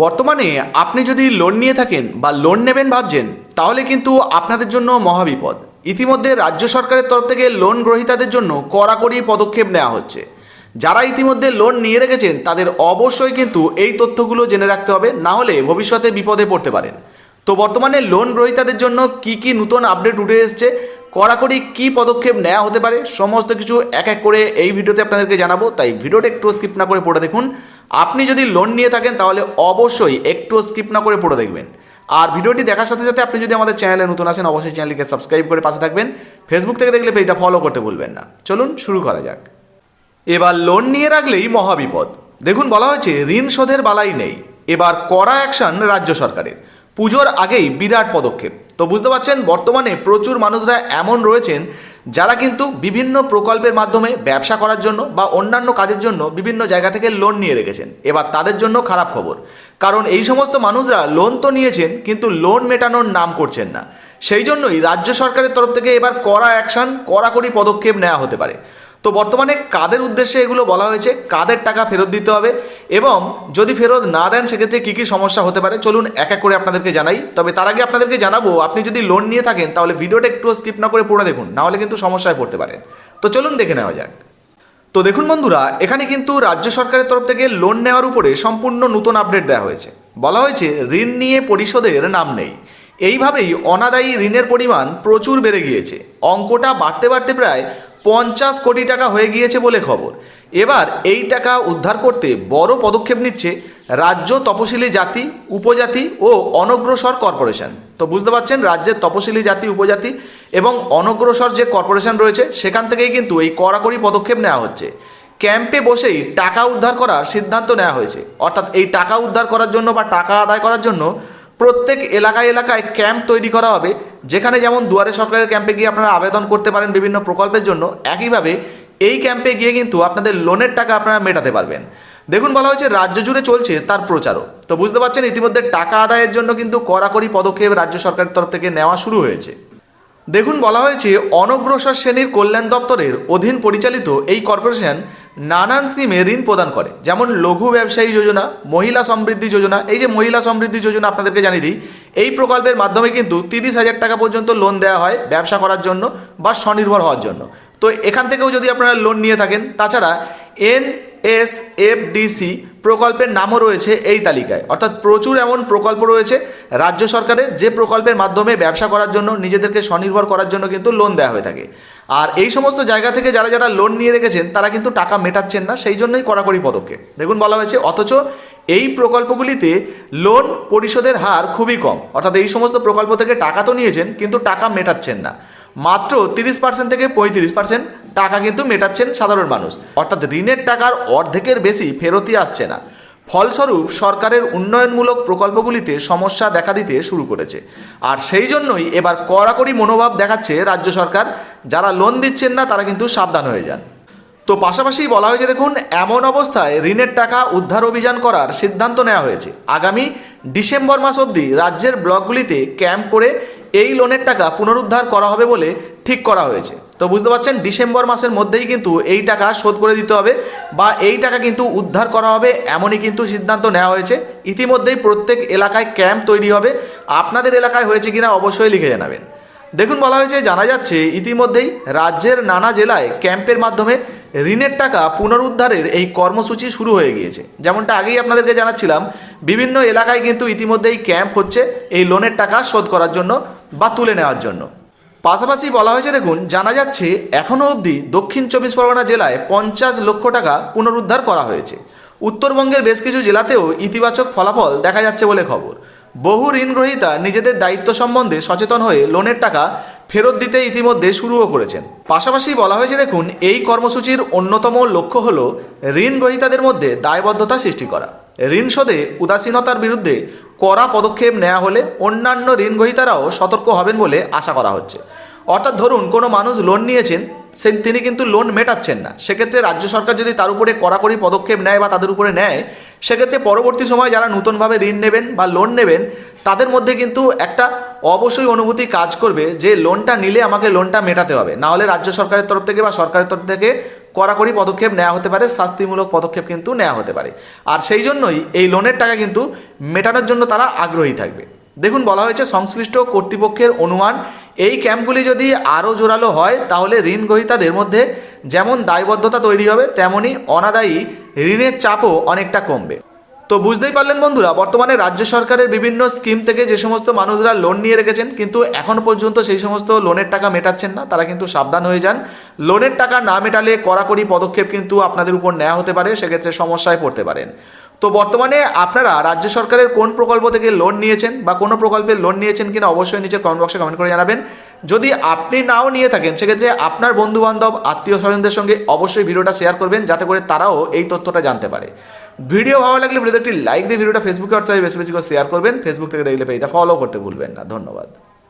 বর্তমানে আপনি যদি লোন নিয়ে থাকেন বা লোন নেবেন ভাবছেন, তাহলে কিন্তু আপনাদের জন্য মহাবিপদ। ইতিমধ্যে রাজ্য সরকারের তরফ থেকে লোন গ্রহীতাদের জন্য কড়াকড়ি পদক্ষেপ নেওয়া হচ্ছে। যারা ইতিমধ্যে লোন নিয়ে রেখেছেন, তাদের অবশ্যই কিন্তু এই তথ্যগুলো জেনে রাখতে হবে, না হলে ভবিষ্যতে বিপদে পড়তে পারেন। তো বর্তমানে লোন গ্রহীতাদের জন্য কি কি নতুন আপডেট উঠে এসছে, কড়াকড়ি কি পদক্ষেপ নেওয়া হতে পারে, সমস্ত কিছু এক এক করে এই ভিডিওতে আপনাদেরকে জানাব। তাই ভিডিওটা একটু স্কিপ না করে পড়ে দেখুন। আপনি যদি লোন নিয়ে থাকেন, তাহলে অবশ্যই একটু স্কিপ না করে পড়ে দেখবেন। আর ভিডিওটি দেখার সাথে সাথে আপনি যদি আমাদের চ্যানেলে নতুন আসেন, অবশ্যই চ্যানেলটিকে সাবস্ক্রাইব করে পাশে থাকবেন। ফেসবুক থেকে দেখলে পেজটা ফলো করতে ভুলবেন না। চলুন শুরু করা যাক। এবার লোন নিয়ে রাখলেই মহাবিপদ। দেখুন, বলা হয়েছে, ঋণ শোধের বালাই নেই। এবার কড়া অ্যাকশন রাজ্য সরকারের। পুজোর আগেই বিরাট পদক্ষেপ। তো বুঝতে পারছেন, বর্তমানে প্রচুর মানুষরা এমন রয়েছেন যারা কিন্তু বিভিন্ন প্রকল্পের মাধ্যমে ব্যবসা করার জন্য বা অন্যান্য কাজের জন্য বিভিন্ন জায়গা থেকে লোন নিয়ে রেখেছেন। এবার তাদের জন্য খারাপ খবর। কারণ এই সমস্ত মানুষরা লোন তো নিয়েছেন, কিন্তু লোন মেটানোর নাম করছেন না। সেই জন্যই রাজ্য সরকারের তরফ থেকে এবার কড়া অ্যাকশান কড়াকড়ি পদক্ষেপ নেওয়া হতে পারে। তো বর্তমানে কাদের উদ্দেশ্যে এগুলো বলা হয়েছে? কাদের টাকা ফেরত দিতে হবে? এবং যদি ফেরত না দেন, সেক্ষেত্রে কী কী সমস্যা হতে পারে? চলুন এক এক করে আপনাদেরকে জানাই। তবে তার আগে আপনাদেরকে জানাব, আপনি যদি লোন নিয়ে থাকেন, তাহলে ভিডিওটা একটু স্কিপ না করে পড়ে দেখুন নাহলে কিন্তু সমস্যায় পড়তে পারেন। তো চলুন দেখে নেওয়া যাক। তো দেখুন বন্ধুরা, এখানে কিন্তু রাজ্য সরকারের তরফ থেকে লোন নেওয়ার উপরে সম্পূর্ণ নতুন আপডেট দেওয়া হয়েছে। বলা হয়েছে, ঋণ নিয়ে পরিশোধের নাম নেই। এইভাবেই অনাদায়ী ঋণের পরিমাণ প্রচুর বেড়ে গিয়েছে। অঙ্কটা বাড়তে বাড়তে প্রায় পঞ্চাশ কোটি টাকা হয়ে গিয়েছে বলে খবর। এবার এই টাকা উদ্ধার করতে বড় পদক্ষেপ নিচ্ছে রাজ্য তপশিলি জাতি, উপজাতি ও অনগ্রসর কর্পোরেশন। তো বুঝতে পারছেন, রাজ্যের তপশিলি জাতি, উপজাতি এবং অনগ্রসর যে কর্পোরেশন রয়েছে, সেখান থেকেই কিন্তু এই কড়াকড়ি পদক্ষেপ নেওয়া হচ্ছে। ক্যাম্পে বসেই টাকা উদ্ধার করার সিদ্ধান্ত নেওয়া হয়েছে। অর্থাৎ এই টাকা উদ্ধার করার জন্য বা টাকা আদায় করার জন্য প্রত্যেক এলাকায় এলাকায় ক্যাম্প তৈরি করা হবে, যেখানে যেমন দুয়ারে সরকারের ক্যাম্পে গিয়ে আপনারা আবেদন করতে পারেন বিভিন্ন প্রকল্পের জন্য, একইভাবে এই ক্যাম্পে গিয়ে কিন্তু আপনাদের লোনের টাকা আপনারা মেটাতে পারবেন। দেখুন, বলা হয়েছে রাজ্য জুড়ে চলছে তার প্রচারও। তো বুঝতে পারছেন, ইতিমধ্যে টাকা আদায়ের জন্য কিন্তু কড়াকড়ি পদক্ষেপ রাজ্য সরকারের তরফ থেকে নেওয়া শুরু হয়েছে। দেখুন, বলা হয়েছে অনগ্রসর শ্রেণির কল্যাণ দপ্তরের অধীন পরিচালিত এই কর্পোরেশন নানান স্কিমে ঋণ প্রদান করে। যেমন লঘু ব্যবসায়ী যোজনা, মহিলা সমৃদ্ধি যোজনা। এই যে মহিলা সমৃদ্ধি যোজনা আপনাদেরকে জানিয়ে দিই, এই প্রকল্পের মাধ্যমে কিন্তু তিরিশ হাজার টাকা পর্যন্ত লোন দেওয়া হয় ব্যবসা করার জন্য বা স্বনির্ভর হওয়ার জন্য। তো এখান থেকেও যদি আপনারা লোন নিয়ে থাকেন, তাছাড়া এন এস এফ ডিসি প্রকল্পের নামও রয়েছে এই তালিকায়। অর্থাৎ প্রচুর এমন প্রকল্প রয়েছে রাজ্য সরকারের যে প্রকল্পের মাধ্যমে ব্যবসা করার জন্য নিজেদেরকে স্বনির্ভর করার জন্য কিন্তু লোন দেওয়া হয়ে থাকে। আর এই সমস্ত জায়গা থেকে যারা যারা লোন নিয়ে রেখেছেন, তারা কিন্তু টাকা মেটাচ্ছেন না, সেই জন্যই কড়াকড়ি পদক্ষেপ। দেখুন বলা হয়েছে, অথচ এই প্রকল্পগুলিতে লোন পরিশোধের হার খুবই কম। অর্থাৎ এই সমস্ত প্রকল্প থেকে টাকা তো নিয়েছেন, কিন্তু টাকা মেটাচ্ছেন না। মাত্র তিরিশ পার্সেন্ট থেকে পঁয়ত্রিশ পার্সেন্ট টাকা কিন্তু মেটাচ্ছেন সাধারণ মানুষ। অর্থাৎ ঋণের টাকার অর্ধেকের বেশি ফেরতই আসছে না। ফলস্বরূপ সরকারের উন্নয়নমূলক প্রকল্পগুলিতে সমস্যা দেখা দিতে শুরু করেছে। আর সেই জন্যই এবার কড়াকড়ি মনোভাব দেখাচ্ছে রাজ্য সরকার। যারা লোন দিচ্ছেন না, তারা কিন্তু সাবধান হয়ে যান। তো পাশাপাশি বলা হয়েছে, দেখুন, এমন অবস্থায় ঋণের টাকা উদ্ধার অভিযান করার সিদ্ধান্ত নেওয়া হয়েছে। আগামী ডিসেম্বর মাস অবধি রাজ্যের ব্লকগুলিতে ক্যাম্প করে এই লোনের টাকা পুনরুদ্ধার করা হবে বলে ঠিক করা হয়েছে। তো বুঝতে পারছেন, ডিসেম্বর মাসের মধ্যেই কিন্তু এই টাকা শোধ করে দিতে হবে বা এই টাকা কিন্তু উদ্ধার করা হবে এমনই কিন্তু সিদ্ধান্ত নেওয়া হয়েছে। ইতিমধ্যেই প্রত্যেক এলাকায় ক্যাম্প তৈরি হবে। আপনাদের এলাকায় হয়েছে কিনা অবশ্যই লিখে জানাবেন। দেখুন, বলা হয়েছে, জানা যাচ্ছে, ইতিমধ্যেই রাজ্যের নানা জেলায় ক্যাম্পের মাধ্যমে ঋণের টাকা পুনরুদ্ধারের এই কর্মসূচি শুরু হয়ে গিয়েছে। যেমনটা আগেই আপনাদেরকে জানাচ্ছিলাম, বিভিন্ন এলাকায় কিন্তু ইতিমধ্যেই ক্যাম্প হচ্ছে এই লোনের টাকা শোধ করার জন্য বা তুলে নেওয়ার জন্য। পাশাপাশি বলা হয়েছে, দেখুন, জানা যাচ্ছে এখনও অবধি দক্ষিণ চব্বিশ পরগনা জেলায় পঞ্চাশ লক্ষ টাকা পুনরুদ্ধার করা হয়েছে। উত্তরবঙ্গের বেশ কিছু জেলাতেও ইতিবাচক ফলাফল দেখা যাচ্ছে বলে খবর। বহু ঋণগ্রহীতা নিজেদের দায়িত্ব সম্বন্ধে সচেতন হয়ে লোনের টাকা ফেরত দিতে ইতিমধ্যে শুরুও করেছেন। পাশাপাশি বলা হয়েছে, দেখুন, এই কর্মসূচির অন্যতম লক্ষ্য হল ঋণ গ্রহীতাদের মধ্যে দায়বদ্ধতা সৃষ্টি করা। ঋণ শোধে উদাসীনতার বিরুদ্ধে কড়া পদক্ষেপ নেওয়া হলে অন্যান্য ঋণ গ্রহীতারাও সতর্ক হবেন বলে আশা করা হচ্ছে। অর্থাৎ ধরুন কোনো মানুষ লোন নিয়েছেন, সে তিনি কিন্তু লোন মেটাচ্ছেন না। সেক্ষেত্রে রাজ্য সরকার যদি তার উপরে কড়াকড়ি পদক্ষেপ নেয় বা তাদের উপরে নেয়, সেক্ষেত্রে পরবর্তী সময় যারা নতুনভাবে ঋণ নেবেন বা লোন নেবেন, তাদের মধ্যে কিন্তু একটা অবশ্যই অনুভূতি কাজ করবে যে লোনটা নিলে আমাকে লোনটা মেটাতে হবে। না হলে রাজ্য সরকারের তরফ থেকে বা সরকারের তরফ থেকে কড়াকড়ি পদক্ষেপ নেওয়া হতে পারে, শাস্তিমূলক পদক্ষেপ কিন্তু নেওয়া হতে পারে। আর সেই জন্যই এই লোনের টাকা কিন্তু মেটানোর জন্য তারা আগ্রহী থাকবে। দেখুন বলা হয়েছে সংশ্লিষ্ট কর্তৃপক্ষের অনুমান এই ক্যাম্পগুলি যদি আরও জোরালো হয়, তাহলে ঋণ গ্রহীতাদের মধ্যে যেমন দায়বদ্ধতা তৈরি হবে তেমনই অনাদায়ী ঋণের চাপও অনেকটা কমবে। তো বুঝতেই পারলেন বন্ধুরা, বর্তমানে রাজ্য সরকারের বিভিন্ন স্কিম থেকে যে সমস্ত মানুষরা লোন নিয়ে রেখেছেন, কিন্তু এখন পর্যন্ত সেই সমস্ত লোনের টাকা মেটাচ্ছেন না, তারা কিন্তু সাবধান হয়ে যান। লোনের টাকা না মেটালে কড়াকড়ি পদক্ষেপ কিন্তু আপনাদের উপর নেওয়া হতে পারে, সেক্ষেত্রে সমস্যায় পড়তে পারেন। তো বর্তমানে আপনারা রাজ্য সরকারের কোন প্রকল্প থেকে লোন নিয়েছেন বা কোনো প্রকল্পের লোন নিয়েছেন কিনা অবশ্যই নিচে কমেন্ট বক্সে কমেন্ট করে জানাবেন। যদি আপনি নাও নিয়ে থাকেন, সেক্ষেত্রে আপনার বন্ধু বান্ধব আত্মীয় স্বজনদের সঙ্গে অবশ্যই ভিডিওটা শেয়ার করবেন, যাতে করে তারাও এই তথ্যটা জানতে পারে। ভিডিও ভালো লাগলে ভিডিওতে একটি লাইক দিয়ে ভিডিওটা ফেসবুকে হোয়াটসঅ্যাপে বেশি বেশি করে শেয়ার করবেন। ফেসবুক থেকে দেখলে পেজটা ফলো করতে ভুলবেন না। ধন্যবাদ।